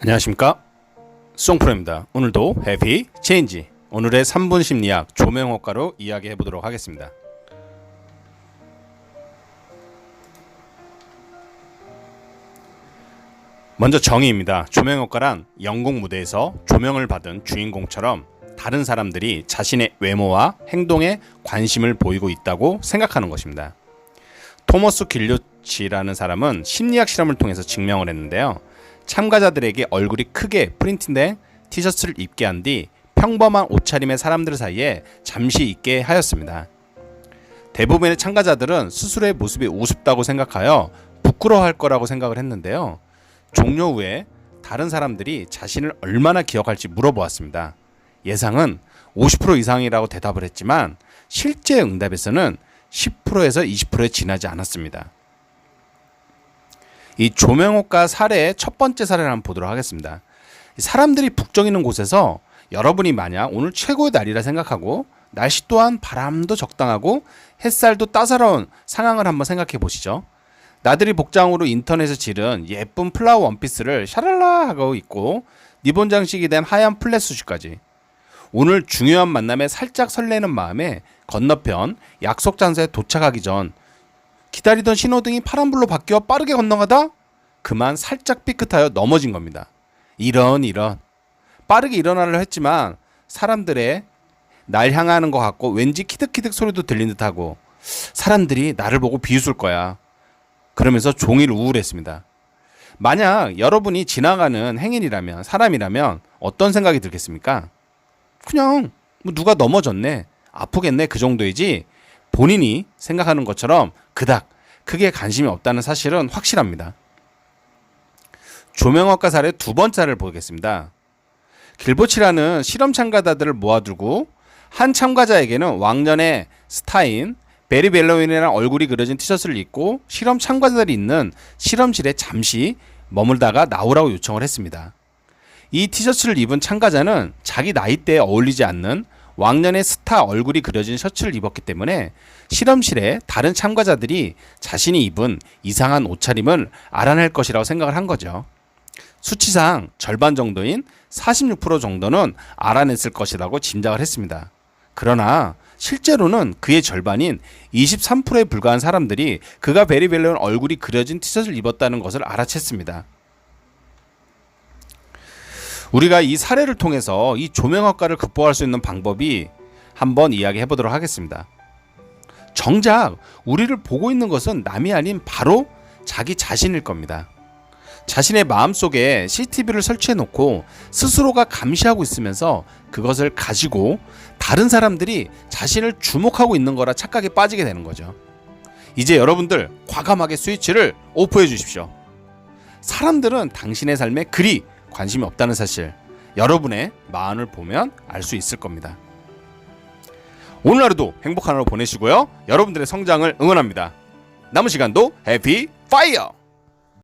안녕하십니까? 송프로입니다. 오늘도 해피 체인지 오늘의 3분 심리학 조명효과로 이야기해 보도록 하겠습니다. 먼저 정의입니다. 조명효과란 영국 무대에서 조명을 받은 주인공처럼 다른 사람들이 자신의 외모와 행동에 관심을 보이고 있다고 생각하는 것입니다. 토머스 길류치라는 사람은 심리학 실험을 통해서 증명을 했는데요 참가자들에게 얼굴이 크게 프린팅된 티셔츠를 입게 한 뒤 평범한 옷차림의 사람들 사이에 잠시 있게 하였습니다. 대부분의 참가자들은 스스로의 모습이 우습다고 생각하여 부끄러워할 거라고 생각을 했는데요. 종료 후에 다른 사람들이 자신을 얼마나 기억할지 물어보았습니다. 예상은 50% 이상이라고 대답을 했지만 실제 응답에서는 10%에서 20%에 지나지 않았습니다. 이 조명호가 사례의 첫 번째 사례를 한번 보도록 하겠습니다. 사람들이 북적이는 곳에서 여러분이 만약 오늘 최고의 날이라 생각하고 날씨 또한 바람도 적당하고 햇살도 따사로운 상황을 한번 생각해 보시죠. 나들이 복장으로 인터넷에 지른 예쁜 플라워 원피스를 샤랄라 하고 입고 리본 장식이 된 하얀 플랫 수시까지 오늘 중요한 만남에 살짝 설레는 마음에 건너편 약속 장소에 도착하기 전 기다리던 신호등이 파란불로 바뀌어 빠르게 건너가다 그만 살짝 삐끗하여 넘어진 겁니다. 이런 이런 빠르게 일어나려 했지만 사람들의 날 향하는 것 같고 왠지 키득키득 소리도 들린 듯하고 사람들이 나를 보고 비웃을 거야. 그러면서 종일 우울했습니다. 만약 여러분이 지나가는 행인이라면 사람이라면 어떤 생각이 들겠습니까? 그냥 뭐 누가 넘어졌네 아프겠네 그 정도이지 본인이 생각하는 것처럼 그닥 크게 관심이 없다는 사실은 확실합니다. 조명학과 사례 두 번째를 보겠습니다. 길보치라는 실험 참가자들을 모아두고 한 참가자에게는 왕년의 스타인 베리 벨로윈이라는 얼굴이 그려진 티셔츠를 입고 실험 참가자들이 있는 실험실에 잠시 머물다가 나오라고 요청을 했습니다. 이 티셔츠를 입은 참가자는 자기 나이대에 어울리지 않는 왕년의 스타 얼굴이 그려진 셔츠를 입었기 때문에 실험실에 다른 참가자들이 자신이 입은 이상한 옷차림을 알아낼 것이라고 생각을 한 거죠. 수치상 절반 정도인 46% 정도는 알아냈을 것이라고 짐작을 했습니다. 그러나 실제로는 그의 절반인 23%에 불과한 사람들이 그가 베리벨로는 얼굴이 그려진 티셔츠를 입었다는 것을 알아챘습니다. 우리가 이 사례를 통해서 이 조명학과를 극복할 수 있는 방법이 한번 이야기해 보도록 하겠습니다. 정작 우리를 보고 있는 것은 남이 아닌 바로 자기 자신일 겁니다. 자신의 마음속에 CCTV를 설치해 놓고 스스로가 감시하고 있으면서 그것을 가지고 다른 사람들이 자신을 주목하고 있는 거라 착각에 빠지게 되는 거죠. 이제 여러분들 과감하게 스위치를 오프해 주십시오. 사람들은 당신의 삶에 그리 관심이 없다는 사실 여러분의 마음을 보면 알 수 있을 겁니다. 오늘 하루도 행복한 하루 보내시고요. 여러분들의 성장을 응원합니다. 남은 시간도 해피 파이어!